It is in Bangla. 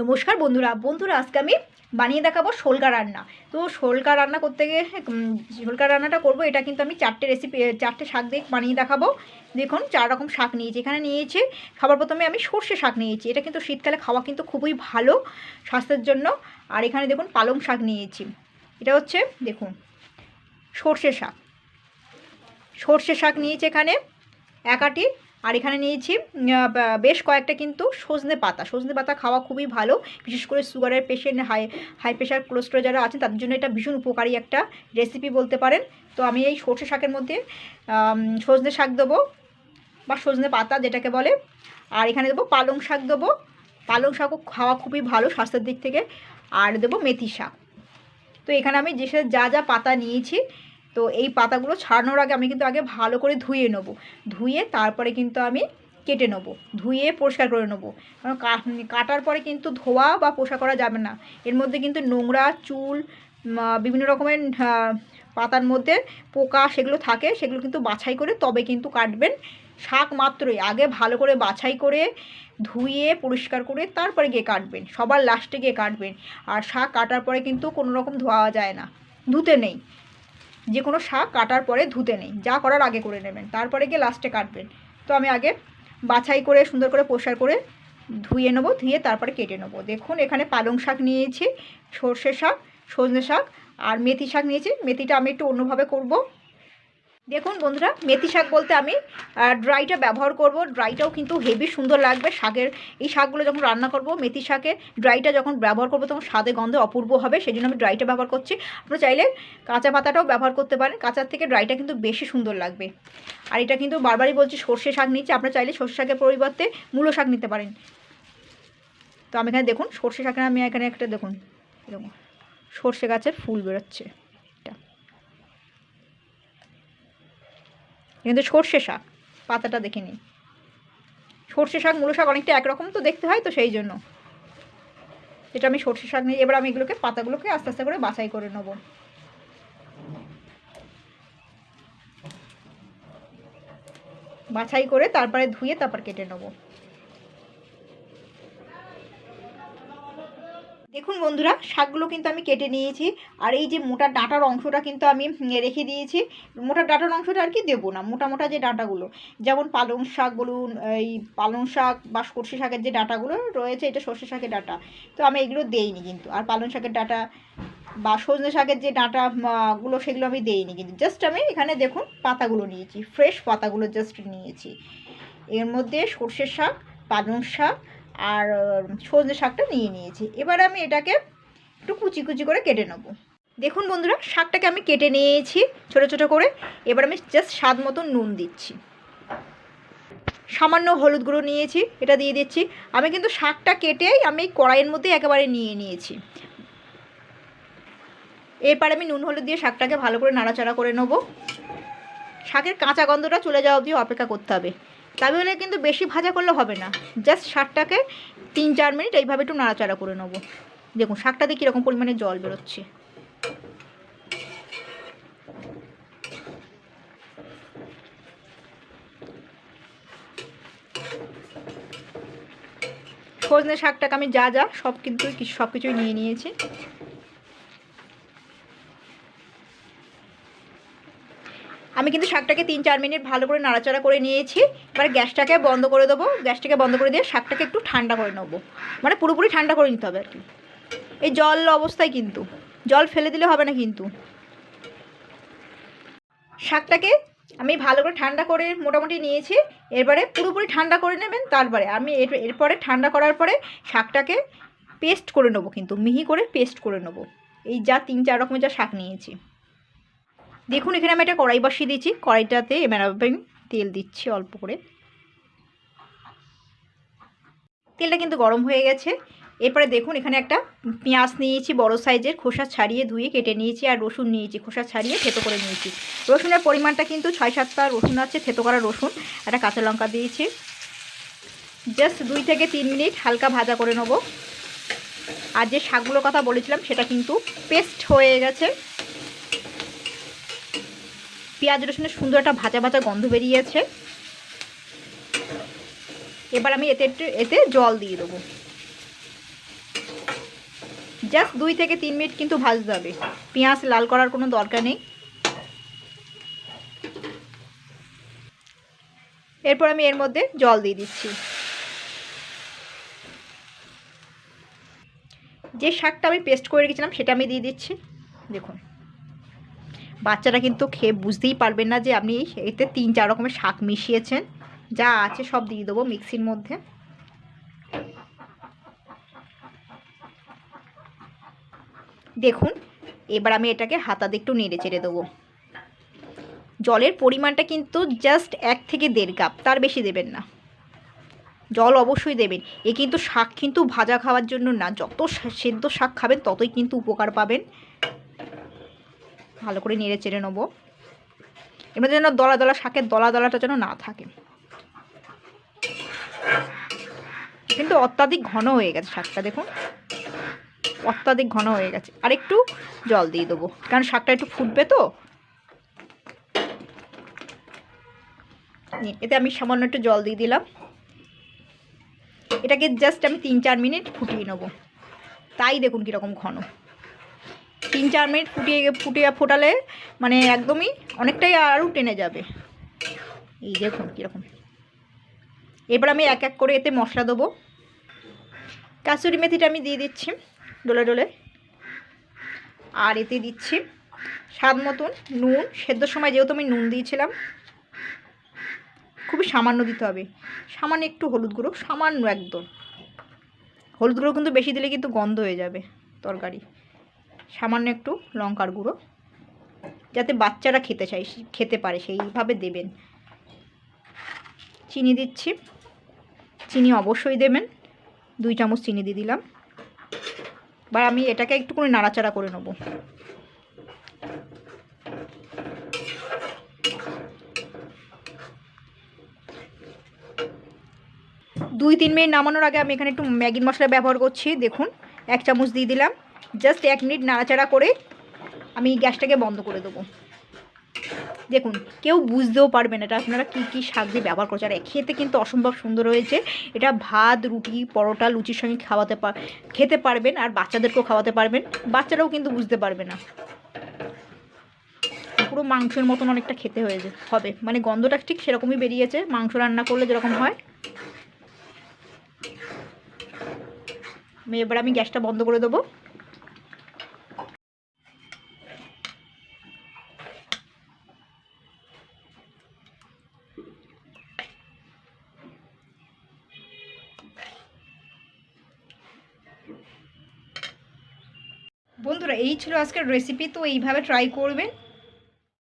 নমস্কার বন্ধুরা। বন্ধুরা, আজকে আমি বানিয়ে দেখাবো শোলকা রান্না। তো শোলকা রান্না করতে গিয়ে শোলকা রান্নাটা করব, এটা কিন্তু আমি চারটে রেসিপি চারটে শাক দিয়ে বানিয়ে দেখাবো। দেখুন, চার রকম শাক নিয়েছি। এখানে নিয়েছি খাবার প্রথমে আমি সর্ষে শাক নিয়েছি। এটা কিন্তু শীতকালে খাওয়া কিন্তু খুবই ভালো স্বাস্থ্যের জন্য। আর এখানে দেখুন, পালং শাক নিয়েছি। এটা হচ্ছে, দেখুন, সর্ষে শাক। সর্ষে শাক নিয়েছি এখানে একাটি আর এখানে নিয়েছি বেশ কয়েকটা কিন্তু সজনে পাতা। সজনে পাতা খাওয়া খুবই ভালো, বিশেষ করে সুগারের patient high high pressure cholesterol যারা আছেন, তাদের জন্য এটা ভীষণ উপকারী একটা রেসিপি বলতে পারেন। তো আমি এই সর্ষে শাকের মধ্যে সজনে শাক দেবো বা সজনে পাতা যেটাকে বলে, আর এখানে দেবো পালং শাক দেবো। পালং শাকও খাওয়া খুবই ভালো স্বাস্থ্যের দিক থেকে। আর দেবো মেথি শাক। তো এখানে আমি যে যা যা পাতা নিয়েছি তো এই পাতাগুলো ছাড়ানোর আগে আমি কিন্তু আগে ভালো করে ধুয়ে নেব। ধুয়ে তারপরে কিন্তু আমি কেটে নেব। ধুয়ে পরিষ্কার করে নেব। কারণ কাটার পরে কিন্তু ধোয়া বা পোষা করা যাবে না। এর মধ্যে কিন্তু নোংরা, চুল বিভিন্ন রকমের পাতার মধ্যে পোকা সেগুলো থাকে, সেগুলো কিন্তু বাছাই করে তবে কিন্তু কাটবেন। শাক মাত্রই। আগে ভালো করে বাছাই করে ধুয়ে পরিষ্কার করে তারপরে গিয়ে কাটবেন। সবার লাস্টে গিয়ে কাটবেন। আর শাক কাটার পরে কিন্তু কোনো রকম ধোয়া যায় না। ধুতে নেই। যে কোনো শাক কাটার পরে ধুতে নেই, যা করার আগে করে নেবেন, তারপরে গিয়ে লাস্টে কাটবেন। তো আমি আগে বাছাই করে, সুন্দর করে পরিষ্কার করে ধুয়ে নেব, ধুয়ে তারপরে কেটে নেব। দেখুন, এখানে পালং শাক নিয়েছি, সর্ষে শাক, সজনে শাক, আর মেথি শাক নিয়েছি। মেথিটা আমি একটু অন্যভাবে করব। দেখুন বন্ধুরা, মেথি শাক বলতে আমি ড্রাইটা ব্যবহার করব। ড্রাইটাও কিন্তু হেভি সুন্দর লাগবে শাকের। এই শাকগুলো যখন রান্না করব, মেথি শাকে ড্রাইটা যখন ব্যবহার করব, তখন স্বাদে গন্ধে অপূর্ব হবে সেই জন্য আমি ড্রাইটা ব্যবহার করছি। আপনারা চাইলে কাঁচা পাতাটাও ব্যবহার করতে পারেন, কাঁচার থেকে ড্রাইটা কিন্তু বেশি সুন্দর লাগবে। আর এটা কিন্তু বারবারই বলছি, সর্ষে শাক নিচ্ছি, আপনারা চাইলে সর্ষে শাকের পরিবর্তে মূলো শাক নিতে পারেন। তো আমি এখানে দেখুন, সর্ষে শাকের আমি এখানে একটা দেখুন, এরকম সর্ষে গাছের ফুল বেরোচ্ছে এটা কিন্তু সর্ষে শাক, পাতাটা দেখে নিই সর্ষে শাক, মূল শাক অনেকটা একরকম তো দেখতে হয় তো সেই জন্য। এটা আমি সর্ষে শাক নিয়ে, এবার আমি এগুলোকে, পাতাগুলোকে আস্তে আস্তে করে বাছাই করে নেব। বাছাই করে তারপরে ধুয়ে তারপর কেটে নেব। দেখুন বন্ধুরা, শাকগুলো কিন্তু আমি কেটে নিয়েছি, আর এই যে মোটা ডাঁটার অংশটা কিন্তু আমি রেখে দিয়েছি। মোটা ডাঁটার অংশটা আর কি দেবো না, মোটা মোটা যে ডাঁটাগুলো, যেমন পালং শাক বলুন, এই পালং শাক বা সর্ষে শাকের যে ডাঁটাগুলো রয়েছে, এটা সর্ষে শাকের ডাঁটা। তো আমি এগুলো দেইনি কিন্তু, আর পালং শাকের ডাঁটা বা সজনে শাকের যে ডাঁটা গুলো সেগুলো আমি দেইনি কিন্তু। জাস্ট আমি এখানে দেখুন পাতাগুলো নিয়েছি, ফ্রেশ পাতাগুলো জাস্ট নিয়েছি। এর মধ্যে সর্ষে শাক, পালং শাক আর সজনে শাকটা নিয়ে নিয়েছি। এবার আমি এটাকে একটু কুচি কুচি করে কেটে নেব। দেখুন বন্ধুরা, শাকটাকে আমি কেটে নিয়েছি ছোট ছোট করে। এবার আমি জাস্ট স্বাদ মতো নুন দিচ্ছি। সামান্য হলুদ গুঁড়ো নিয়েছি, এটা দিয়ে দিচ্ছি। আমি কিন্তু শাকটা কেটেই আমি কড়াইয়ের মধ্যে একেবারে নিয়ে নিয়েছি। এরপর আমি নুন হলুদ দিয়ে শাকটাকে ভালো করে নাড়াচাড়া করে নেব। শাকের কাঁচা গন্ধটা চলে যাওয়া অবধি অপেক্ষা করতে হবে। তবে হলে কিন্তু বেশি ভাজা করলে হবে না। জাস্ট শাকটাকে তিন চার মিনিট এইভাবে একটু নাড়াচাড়া করে নেব। দেখুন শাকটাতে কীরকম পরিমাণে জল বেরোচ্ছে। সজনে শাকটাকে আমি যা যা সব কিন্তু সব কিছুই নিয়ে নিয়েছি। আমি কিন্তু শাকটাকে তিন চার মিনিট ভালো করে নাড়াচাড়া করে নিয়েছি। এবার গ্যাসটাকে বন্ধ করে দেবো। গ্যাসটাকে বন্ধ করে দিয়ে শাকটাকে একটু ঠান্ডা করে নেব। মানে পুরোপুরি ঠান্ডা করে নিতে হবে আর কি। এই জল অবস্থায় কিন্তু। জল ফেলে দিলে হবে না কিন্তু। শাকটাকে আমি ভালো করে ঠান্ডা করে মোটামুটি নিয়েছি। এরপরে পুরোপুরি ঠান্ডা করে নেবেন, তারপরে আমি এরপরে ঠান্ডা করার পরে শাকটাকে পেস্ট করে নেব কিন্তু, মিহি করে পেস্ট করে নেব। এই যা তিন চার রকমের যা শাক নিয়েছি। দেখুন, এখানে আমি একটা কড়াই বসিয়ে দিয়েছি। কড়াইটাতে এবার তেল দিচ্ছি অল্প করে। তেলটা কিন্তু গরম হয়ে গেছে। এরপরে দেখুন, এখানে একটা পেঁয়াজ নিয়েছি, বড় সাইজের খোসা ছাড়িয়ে ধুয়ে কেটে নিয়েছি, আর রসুন নিয়েছি, খোসা ছাড়িয়ে থেতো করে নিয়েছি। রসুনের পরিমাণটা কিন্তু ছয় সাতটা রসুন আছে, থেতো করা রসুন, একটা কাঁচা লঙ্কা দিয়েছি। জাস্ট দুই থেকে তিন মিনিট হালকা ভাজা করে নেব। আর যে শাকগুলোর কথা বলেছিলাম, সেটা কিন্তু পেস্ট হয়ে গেছে। পেঁয়াজ রসুনের সুন্দর একটা ভাজা ভাজা গন্ধ বেরিয়েছে। এবার আমি এতে একটু, এতে জল দিয়ে দেবো। জাস্ট দুই থেকে তিন মিনিট কিন্তু ভাজতে হবে। পেঁয়াজ লাল করার কোনো দরকার নেই। এরপর আমি এর মধ্যে জল দিয়ে দিচ্ছি। যে শাকটা আমি পেস্ট করে রেখেছিলাম, সেটা আমি দিয়ে দিচ্ছি। দেখুন। বাচ্চারা কিন্তু খেয়ে বুঝতেই পারবেন না যে আপনি এতে তিন, চার রকমের শাক মিশিয়েছেন। যা আছে সব দিয়ে দেবো মিক্সির মধ্যে। দেখুন, এবার আমি এটাকে হাতা দিয়ে একটু নেড়ে চেড়ে দেবো। জলের পরিমাণটা কিন্তু জাস্ট এক থেকে দেড় কাপ, তার বেশি দেবেন না। জল অবশ্যই দেবেন। এ কিন্তু শাক কিন্তু ভাজা খাওয়ার জন্য না, যত সেদ্ধ শাক খাবেন ততই কিন্তু উপকার পাবেন। ভালো করে নেড়ে চেড়ে নেব। এবার যেন দলা দলা শাকের দলা দলাটা যেন না থাকে। কিন্তু অত্যাধিক ঘন হয়ে গেছে শাকটা, দেখুন। অত্যাধিক ঘন হয়ে গেছে। আর একটু জল দিয়ে দেবো, কারণ শাকটা একটু ফুটবে তো। এতে আমি সামান্য একটু জল দিয়ে দিলাম। এটাকে জাস্ট আমি তিন চার মিনিট ফুটিয়ে নেব। তাই দেখুন কীরকম ঘন। তিন চার মিনিট ফুটিয়ে ফুটিয়ে ফোটালে মানে একদমই অনেকটাই আরও টেনে যাবে। এই দেখুন কীরকম। এবার আমি এক এক করে এতে মশলা দেবো। কাসুরি মেথিটা আমি দিয়ে দিচ্ছি ডোলে ডোলে। আর এতে দিচ্ছি স্বাদ মতন নুন। সেদ্ধর সময় যেহেতু আমি নুন দিয়েছিলাম, খুবই সামান্য দিতে হবে। সামান্য একটু হলুদ গুঁড়ো, সামান্য একদম। হলুদ গুঁড়ো কিন্তু বেশি দিলে কিন্তু গন্ধ হয়ে যাবে তরকারি। সামান্য একটু লঙ্কার গুঁড়ো, যাতে বাচ্চারা খেতে চাই খেতে পারে, সেইভাবে দেবেন। চিনি দিচ্ছি। চিনি অবশ্যই দেবেন। দুই চামচ চিনি দিয়ে দিলাম। এবার আমি এটাকে একটুখানি নাড়াচাড়া করে নেব। দুই, তিন মিনিট নামানোর আগে আমি এখানে একটু ম্যাগির মশলা ব্যবহার করছি। দেখুন, এক চামচ দিয়ে দিলাম। জাস্ট এক মিনিট নাড়াচাড়া করে আমি গ্যাসটাকে বন্ধ করে দেবো। দেখুন, কেউ বুঝতেও পারবেন এটা আপনারা কী কী শাক দিয়ে ব্যবহার করছে আর খেতে কিন্তু অসম্ভব সুন্দর হয়েছে। এটা ভাত, রুটি, পরোটা, লুচির সঙ্গে খাওয়াতে পার খেতে পারবেন আর বাচ্চাদেরকেও খাওয়াতে পারবেন। বাচ্চারাও কিন্তু বুঝতে পারবে না। পুরো মাংসের মতন অনেকটা খেতে হয়েছে হবে। মানে গন্ধটা ঠিক সেরকমই বেরিয়েছে। মাংস রান্না করলে যেরকম হয়। এবার আমি গ্যাসটা বন্ধ করে দেবো। বন্ধুরা এই ছিল আজকের রেসিপি তো এইভাবে ট্রাই করবেন।